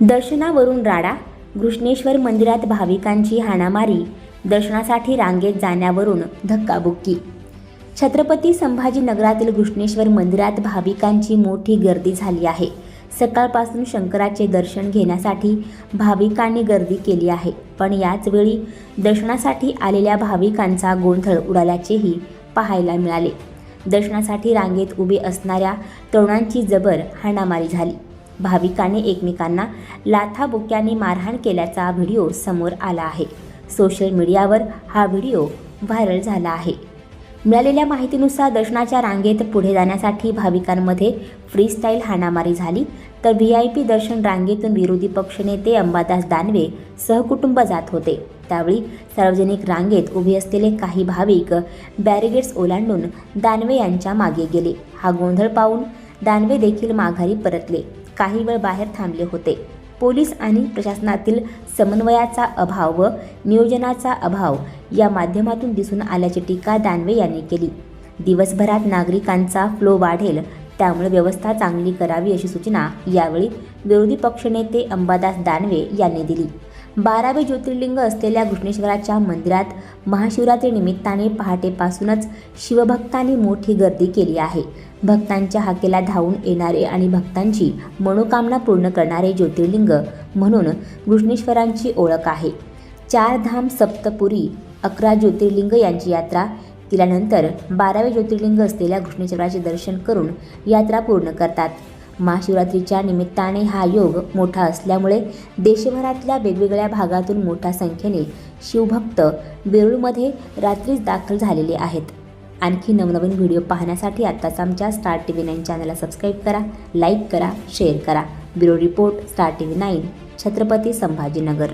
दर्शनावरून राडा घृष्णेश्वर मंदिरात भाविकांची हाणामारी दर्शनासाठी रांगेत जाण्यावरून धक्काबुक्की. छत्रपती संभाजीनगरातील घृष्णेश्वर मंदिरात भाविकांची मोठी गर्दी झाली आहे. सकाळपासून शंकराचे दर्शन घेण्यासाठी भाविकांनी गर्दी केली आहे. पण याचवेळी दर्शनासाठी आलेल्या भाविकांचा गोंधळ उडाल्याचेही पाहायला मिळाले. दर्शनासाठी रांगेत उभे असणाऱ्या तरुणांची जबर हाणामारी झाली. भाविकांनी एकमेकांना लाथाबुक्याने मारहाण केल्याचा व्हिडिओ समोर आला आहे. सोशल मीडियावर हा व्हिडिओ व्हायरल झाला आहे. मिळालेल्या माहितीनुसार दर्शनाच्या रांगेत पुढे जाण्यासाठी भाविकांमध्ये फ्रीस्टाईल हाणामारी झाली. तर व्ही आय पी दर्शन रांगेतून विरोधी पक्षनेते अंबादास दानवे सहकुटुंब जात होते. त्यावेळी सार्वजनिक रांगेत उभे असलेले काही भाविक बॅरिगेट्स ओलांडून दानवे यांच्या मागे गेले. हा गोंधळ पाहून दानवे देखील माघारी परतले. काही वेळ बाहेर थांबले होते. पोलीस आणि प्रशासनातील समन्वयाचा अभाव व नियोजनाचा अभाव या माध्यमातून दिसून आल्याची टीका दानवे यांनी केली. दिवसभरात नागरिकांचा फ्लो वाढेल त्यामुळे व्यवस्था चांगली करावी अशी सूचना यावेळी विरोधी पक्षनेते अंबादास दानवे यांनी दिली. बारावे ज्योतिर्लिंग असलेल्या घृष्णेश्वराच्या मंदिरात महाशिवरात्री निमित्ताने पहाटेपासूनच शिवभक्तांनी मोठी गर्दी केली आहे. भक्तांच्या हाकेला धावून येणारे आणि भक्तांची मनोकामना पूर्ण करणारे ज्योतिर्लिंग म्हणून घृष्णेश्वरांची ओळख आहे. चार धाम सप्तपुरी अकरा ज्योतिर्लिंग यांची यात्रा केल्यानंतर बारावे ज्योतिर्लिंग असलेल्या घृष्णेश्वराचे दर्शन करून यात्रा पूर्ण करतात. महाशिवरात्रीच्या निमित्ताने हा योग मोठा असल्यामुळे देशभरातल्या वेगवेगळ्या भागातून मोठ्या संख्येने शिवभक्त वेरूळमध्ये रात्रीच दाखल झालेले आहेत. आणखी नवनवीन व्हिडिओ पाहण्यासाठी आत्ताच आमच्या स्टार टी व्ही नाईन चॅनलला सबस्क्राईब करा लाईक करा शेअर करा. Bureau report Star T V nine Chhatrapati Sambhajinagar.